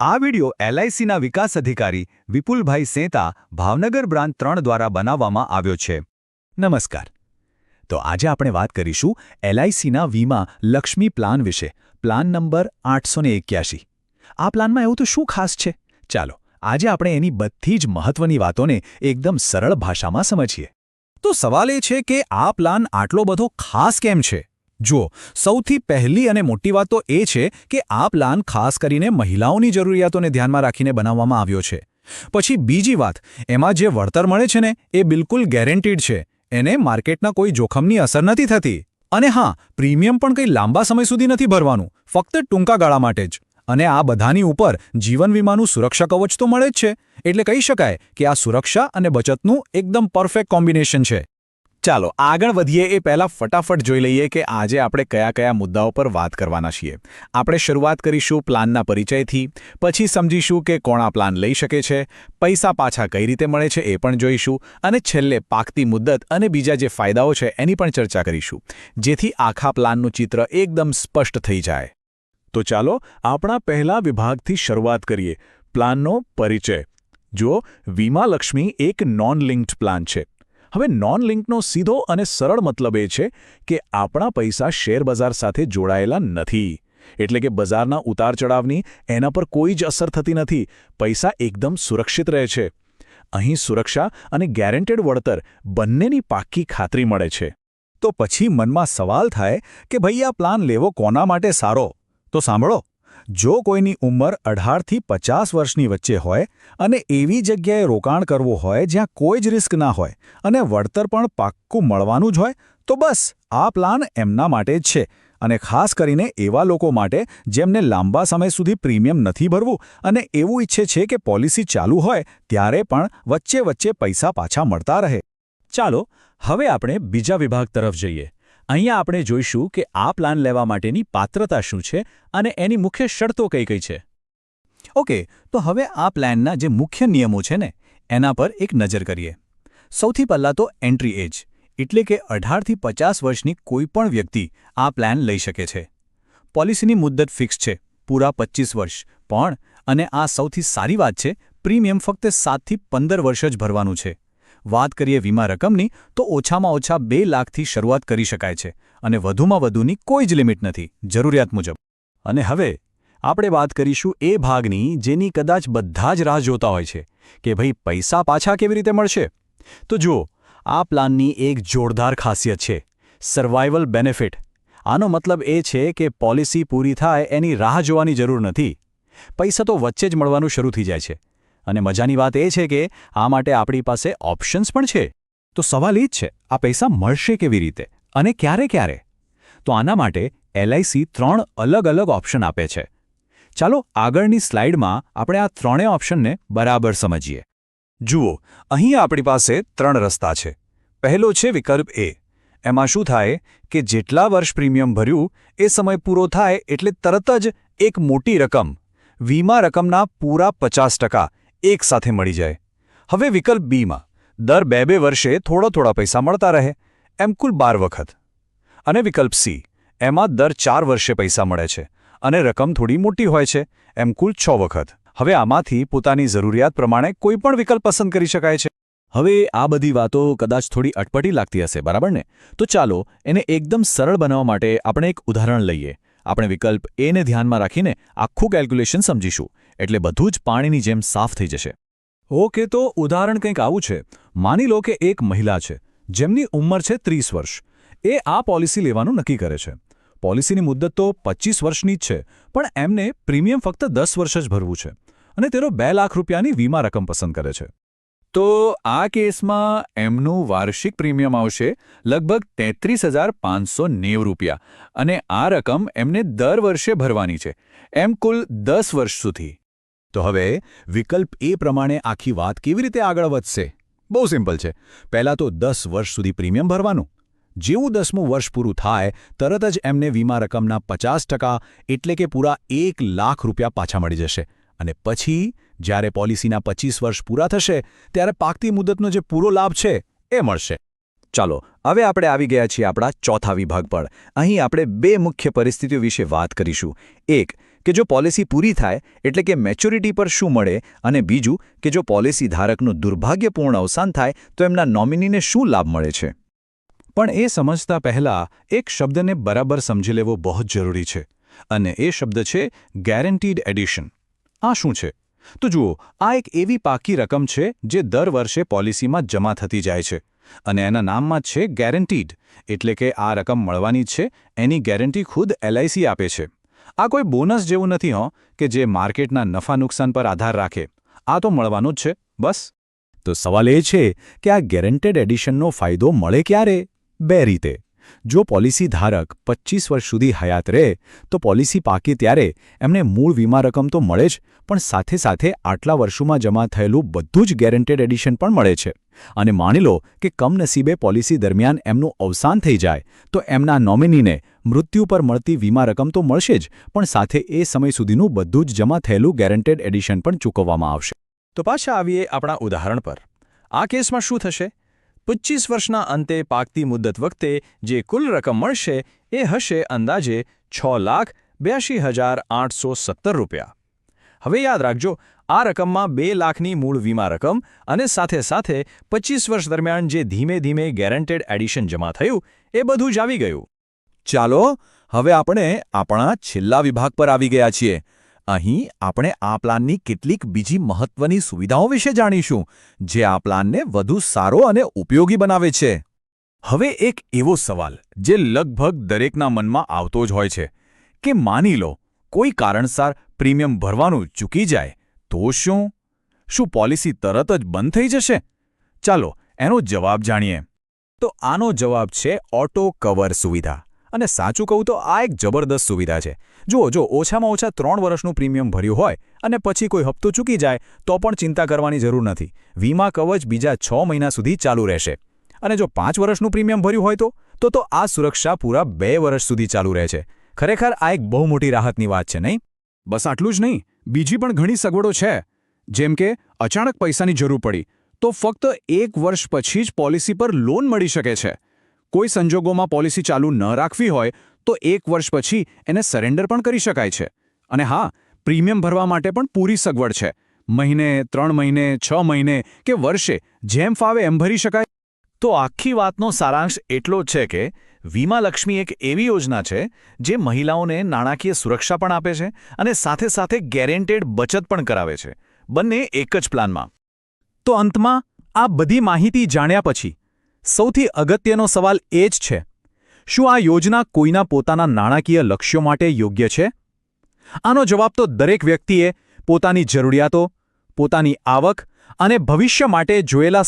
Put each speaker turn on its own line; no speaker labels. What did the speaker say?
આ વિડિયો એલઆઈસીના વિકાસ અધિકારી વિપુલભાઈ સેતા ભાવનગર બ્રાન્ચ ત્રણ દ્વારા બનાવવામાં આવ્યો છે. નમસ્કાર. તો આજે આપણે વાત કરીશું એલઆઈસીના વીમા લક્ષ્મી પ્લાન વિશે. પ્લાન નંબર આઠસો આ પ્લાનમાં એવું તો શું ખાસ છે? ચાલો, આજે આપણે એની બધી જ મહત્વની વાતોને એકદમ સરળ ભાષામાં સમજીએ. તો સવાલ એ છે કે આ પ્લાન આટલો બધો ખાસ કેમ છે? જુઓ, સૌથી પહેલી અને મોટી વાત તો એ છે કે આ પ્લાન ખાસ કરીને મહિલાઓની જરૂરિયાતોને ધ્યાનમાં રાખીને બનાવવામાં આવ્યો છે. પછી બીજી વાત, એમાં જે વળતર મળે છે ને, એ બિલકુલ ગેરંટીડ છે. એને માર્કેટના કોઈ જોખમની અસર નથી થતી. અને હા, પ્રીમિયમ પણ કંઈ લાંબા સમય સુધી નથી ભરવાનું. ફક્ત ટૂંકા ગાળા માટે જ. અને આ બધાની ઉપર જીવન વીમાનું સુરક્ષા કવચ તો મળે જ છે. એટલે કહી શકાય કે આ સુરક્ષા અને બચતનું એકદમ પરફેક્ટ કોમ્બિનેશન છે. ચાલો આગળ વધીએ એ પહેલાં ફટાફટ જોઈ લઈએ કે આજે આપણે કયા કયા મુદ્દાઓ પર વાત કરવાના છીએ. આપણે શરૂઆત કરીશું પ્લાનના પરિચયથી, પછી સમજીશું કે કોણા પ્લાન લઈ શકે છે, પૈસા પાછા કઈ રીતે મળે છે એ પણ જોઈશું, અને છેલ્લે પાકતી મુદ્દત અને બીજા જે ફાયદાઓ છે એની પણ ચર્ચા કરીશું, જેથી આખા પ્લાનનું ચિત્ર એકદમ સ્પષ્ટ થઈ જાય. તો ચાલો આપણા પહેલા વિભાગથી શરૂઆત કરીએ, પ્લાનનો પરિચય. જુઓ, વીમાલક્ષ્મી એક નોન લિંક્ડ પ્લાન છે. હવે નોન લિંકનો સીધો અને સરળ મતલબ એ છે કે આપણા પૈસા શેરબજાર સાથે જોડાયેલા નથી. એટલે કે બજારના ઉતાર ચડાવની એના પર કોઈ જ અસર થતી નથી. પૈસા એકદમ સુરક્ષિત રહે છે. અહીં સુરક્ષા અને ગેરંટેડ વળતર બંનેની પાક્કી ખાતરી મળે છે. તો પછી મનમાં સવાલ થાય કે ભાઈ આ પ્લાન લેવો કોના માટે સારો? તો સાંભળો. જો કોઈની ઉંમર અઢારથી પચાસ વર્ષની વચ્ચે હોય અને એવી જગ્યાએ રોકાણ કરવું હોય જ્યાં કોઈ જ રિસ્ક ના હોય અને વળતર પણ પાક્કું મળવાનું જ હોય, તો બસ, આ પ્લાન એમના માટે જ છે. અને ખાસ કરીને એવા લોકો માટે જેમને લાંબા સમય સુધી પ્રીમિયમ નથી ભરવું અને એવું ઈચ્છે છે કે પોલિસી ચાલુ હોય, ત્યારે પણ વચ્ચે વચ્ચે પૈસા પાછા મળતા રહે. ચાલો, હવે આપણે બીજા વિભાગ તરફ જઈએ. અહીંયા આપણે જોઈશું કે આ પ્લાન લેવા માટેની પાત્રતા શું છે અને એની મુખ્ય શરતો કઈ કઈ છે. ઓકે, તો હવે આ પ્લાનના જે મુખ્ય નિયમો છે ને, એના પર એક નજર કરીએ. સૌથી પહેલાં તો એન્ટ્રી એજ એટલે કે અઢારથી પચાસ વર્ષની કોઈપણ વ્યક્તિ આ પ્લાન લઈ શકે છે. પોલિસીની મુદ્દત ફિક્સ છે, પૂરા પચીસ વર્ષ, પણ, અને આ સૌથી સારી વાત છે, પ્રીમિયમ ફક્ત સાતથી પંદર વર્ષ જ ભરવાનું છે. વાત કરીએ વીમા રકમની, તો ઓછામાં ઓછા બે લાખથી શરૂઆત કરી શકાય છે અને વધુમાં વધુની કોઈ જ લિમિટ નથી, જરૂરિયાત મુજબ. અને હવે, આપણે વાત કરીશું એ ભાગની જેની કદાચ બધા જ રાહ જોતા હોય છે, કે ભાઈ પૈસા પાછા કેવી રીતે મળશે? તો જુઓ, આ પ્લાનની એક જોરદાર ખાસિયત છે સર્વાઇવલ બેનિફિટ આનો મતલબ એ છે કે પોલિસી પૂરી થાય એની રાહ જોવાની જરૂર નથી. પૈસા તો વચ્ચે જ મળવાનું શરૂ થઈ જાય છે. અને મજાની વાત એ છે કે આ માટે આપણી પાસે ઓપ્શન્સ પણ છે. તો સવાલ એ જ છે, આ પૈસા મળશે કેવી રીતે અને ક્યારે ક્યારે? તો આના માટે એલઆઈસી ત્રણ અલગ અલગ ઓપ્શન આપે છે. ચાલો આગળની સ્લાઇડમાં આપણે આ ત્રણેય ઓપ્શનને બરાબર સમજીએ. જુઓ, અહીં આપણી પાસે ત્રણ રસ્તા છે. પહેલો છે વિકલ્પ એ એમાં શું થાય કે જેટલા વર્ષ પ્રીમિયમ ભર્યું, એ સમય પૂરો થાય એટલે તરત જ એક મોટી રકમ, વીમા રકમના પૂરા પચાસ ટકા એક સાથે મળી જાય. હવે વિકલ્પ બીમાં દર બે બે વર્ષે થોડા થોડા પૈસા મળતા રહે, એમ કુલ બાર વખત. અને વિકલ્પ સી એમાં દર ચાર વર્ષે પૈસા મળે છે, અને રકમ થોડી મોટી હોય છે, એમ કુલ છ વખત. હવે આમાંથી પોતાની જરૂરિયાત પ્રમાણે કોઈ પણ વિકલ્પ પસંદ કરી શકાય છે. હવે આ બધી વાતો કદાચ થોડી અટપટી લાગતી હશે, બરાબર ને? તો ચાલો એને એકદમ સરળ બનાવવા માટે આપણે એક ઉદાહરણ લઈએ. આપણે વિકલ્પ એને ધ્યાનમાં રાખીને આખું કેલ્ક્યુલેશન સમજીશું. એટલે બધું જ પાણીની જેમ સાફ થઈ જશે. ઓકે, તો ઉદાહરણ કંઈક આવું છે. માની લો કે એક મહિલા છે, જેમની ઉંમર છે ત્રીસ વર્ષ. એ આ પોલિસી લેવાનું નક્કી કરે છે. પોલિસીની મુદ્દત તો પચીસ વર્ષની જ છે, પણ એમને પ્રીમિયમ ફક્ત દસ વર્ષ જ ભરવું છે અને તેનો બે લાખ રૂપિયાની વીમા રકમ પસંદ કરે છે. તો આ કેસમાં એમનું વાર્ષિક પ્રીમિયમ આવશે લગભગ તેત્રીસ હજાર પાંચસો નેવ રૂપિયા અને આ રકમ એમને દર વર્ષે ભરવાની છે. એમ કુલ દસ વર્ષ સુધી. તો હવે વિકલ્પ એ પ્રમાણે આખી વાત કેવી રીતે આગળ વધશે? બહુ સિમ્પલ છે. પહેલાં તો દસ વર્ષ સુધી પ્રીમિયમ ભરવાનું. જેવું દસમું વર્ષ પૂરું થાય, તરત જ એમને વીમા રકમના પચાસ ટકા એટલે કે પૂરા એક લાખ રૂપિયા પાછા મળી જશે. અને પછી જ્યારે પોલિસીના પચીસ વર્ષ પૂરા થશે, ત્યારે પાકતી મુદતનો જે પૂરો લાભ છે, એ મળશે. ચાલો, હવે આપણે આવી ગયા છીએ આપણા ચોથા વિભાગ પર. અહીં આપણે બે મુખ્ય પરિસ્થિતિઓ વિશે વાત કરીશું. એક, કે જો પોલિસી પૂરી થાય, એટલે કે મેચ્યોરિટી પર શું મળે, અને બીજું, કે જો પોલિસી ધારકનું દુર્ભાગ્યપૂર્ણ અવસાન થાય, તો એમના નોમિનીને શું લાભ મળે છે? પણ એ સમજતા પહેલાં એક શબ્દને બરાબર સમજી લેવો બહુ જરૂરી છે. અને એ શબ્દ છે ગેરંટીડ એડિશન આ શું છે? તો જુઓ, આ એક એવી પાકી રકમ છે જે દર વર્ષે પોલિસીમાં જમા થતી જાય છે અને એના નામમાં છે ગેરંટીડ, એટલે કે આ રકમ મળવાની છે, એની ગેરંટી ખુદ એલઆઈસી આપે છે. આ કોઈ બોનસ જેવું નથી, હો, કે જે માર્કેટના નફા નુકસાન પર આધાર રાખે. આ તો મળવાનું જ છે, બસ. તો સવાલ એ છે કે આ ગેરંટેડ એડિશનનો ફાયદો મળે ક્યારે? બે રીતે. જો પોલિસી ધારક પચીસ વર્ષ સુધી હયાત રહે, તો પોલિસી પાકે ત્યારે એમને મૂળ વીમા રકમ તો મળે જ, પણ સાથે સાથે આટલા વર્ષોમાં જમા થયેલું બધું જ ગેરંટેડ એડિશન પણ મળે છે. અને માની લો કે કમનસીબે પોલિસી દરમિયાન એમનું અવસાન થઈ જાય, તો એમના નોમિનીને મૃત્યુ પર મળતી વીમા રકમ તો મળશે જ, પણ સાથે એ સમય સુધીનું બધું જ જમા થયેલું ગેરંટેડ એડિશન પણ ચૂકવવામાં આવશે.
તો પાછા આવીએ આપણા ઉદાહરણ પર. આ કેસમાં શું થશે? પચીસ વર્ષના અંતે પાકતી મુદ્દત વખતે જે કુલ રકમ મળશે એ હશે અંદાજે છ લાખ બ્યાસી હજાર આઠસો સત્તર રૂપિયા. હવે યાદ રાખજો, આ રકમમાં બે લાખની મૂળ વીમા રકમ અને સાથે સાથે પચીસ વર્ષ દરમિયાન જે ધીમે ધીમે ગેરંટેડ એડિશન જમા થયું, એ બધું જ આવી ગયું.
ચાલો, હવે આપણે આપણા છેલ્લા વિભાગ પર આવી ગયા છીએ. અહીં આપણે આ પ્લાનની કેટલીક બીજી મહત્વની સુવિધાઓ વિશે જાણીશું, જે આ પ્લાનને વધુ સારો અને ઉપયોગી બનાવે છે. હવે એક એવો સવાલ, જે લગભગ દરેકના મનમાં આવતો જ હોય છે, કે માની લો, કોઈ કારણસર પ્રીમિયમ ભરવાનું ચૂકી જાય, તો શું? શું પોલિસી તરત જ બંધ થઈ જશે? ચાલો, એનો જવાબ જાણીએ. તો આનો જવાબ છે ઓટો કવર સુવિધા. અને સાચું કહું તો આ એક જબરદસ્ત સુવિધા છે. જુઓ, જો ઓછામાં ઓછા ત્રણ વર્ષનું પ્રીમિયમ ભર્યું હોય અને પછી કોઈ હપ્તો ચૂકી જાય, તો પણ ચિંતા કરવાની જરૂર નથી. વીમા કવચ બીજા છ મહિના સુધી ચાલુ રહેશે. અને જો પાંચ વર્ષનું પ્રીમિયમ ભર્યું હોય તો તો તો આ સુરક્ષા પૂરા બે વર્ષ સુધી ચાલુ રહે છે. ખરેખર આ એક બહુ મોટી રાહતની વાત છે, નહીં? બસ આટલું જ નહીં. બીજી પણ ઘણી સગવડો છે. જેમ કે, અચાનક પૈસાની જરૂર પડી, તો ફક્ત એક વર્ષ પછી જ પોલિસી પર લોન મળી શકે છે. કોઈ સંજોગોમાં પોલિસી ચાલુ ન રાખવી હોય, તો એક વર્ષ પછી એને સરેન્ડર પણ કરી શકાય છે. અને હા, પ્રીમિયમ ભરવા માટે પણ પૂરી સગવડ છે. મહિને, ત્રણ મહિને, છ મહિને કે વર્ષે જેમ ફાવે એમ ભરી શકાય. તો આખી વાતનો સારાંશ એટલો જ છે કે વીમાલક્ષ્મી એક એવી યોજના છે, જે મહિલાઓને નાણાકીય સુરક્ષા પણ આપે છે અને સાથે સાથે ગેરેન્ટેડ બચત પણ કરાવે છે. બંને એક જ પ્લાનમાં. તો અંતમાં, આ બધી માહિતી જાણ્યા પછી સૌથી અગત્યનો સવાલ એ જ છે, શું આ યોજના કોઈના પોતાના નાણાકીય લક્ષ્યો માટે યોગ્ય છે? આનો જવાબ તો દરેક વ્યક્તિએ પોતાની જરૂરિયાતો, પોતાની આવક અને ભવિષ્ય માટે જોયેલા